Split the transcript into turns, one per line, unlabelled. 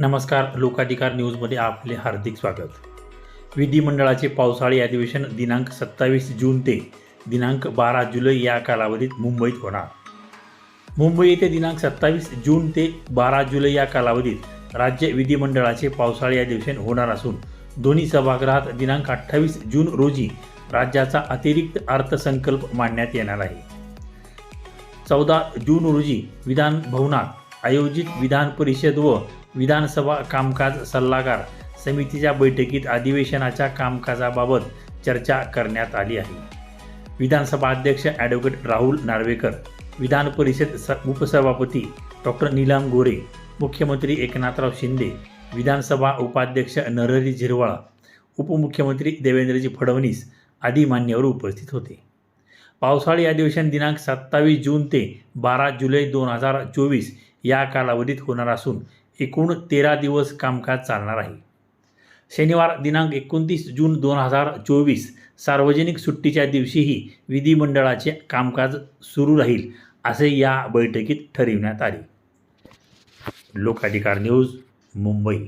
नमस्कार लोकाधिकार न्यूजमध्ये आपले हार्दिक स्वागत. विधिमंडळाचे पावसाळी अधिवेशन दिनांक सत्तावीस जून ते दिनांक बारा जुलै या कालावधीत मुंबईत होणार. मुंबई येथे दिनांक सत्तावीस जून ते बारा जुलै या कालावधीत राज्य विधिमंडळाचे पावसाळी अधिवेशन होणार असून दोन्ही सभागृहात दिनांक अठ्ठावीस जून रोजी राज्याचा अतिरिक्त अर्थसंकल्प मांडण्यात येणार आहे. चौदा जून रोजी विधान भवनात आयोजित विधान परिषद व विधानसभा कामकाज सल्लागार समितीच्या बैठकीत अधिवेशनाच्या कामकाजाबाबत चर्चा करण्यात आली आहे. विधानसभा अध्यक्ष ॲडव्होकेट राहुल नार्वेकर विधान परिषद स उपसभापती डॉक्टर नीलम गोरे मुख्यमंत्री एकनाथराव शिंदे विधानसभा उपाध्यक्ष नरहरी झिरवाळा उपमुख्यमंत्री देवेंद्रजी फडणवीस आदी मान्यवर उपस्थित होते. पावसाळी अधिवेशन दिनांक सत्तावीस जून ते बारा जुलै दोन हजार चोवीस या कालावधीत होणार असून एकूण तेरा दिवस कामकाज चालणार आहे. शनिवार दिनांक एकोणतीस जून दोन हजार चोवीस सार्वजनिक सुट्टीच्या दिवशीही विधिमंडळाचे कामकाज सुरू राहील असे या बैठकीत ठरविण्यात आले. लोकाधिकार न्यूज मुंबई.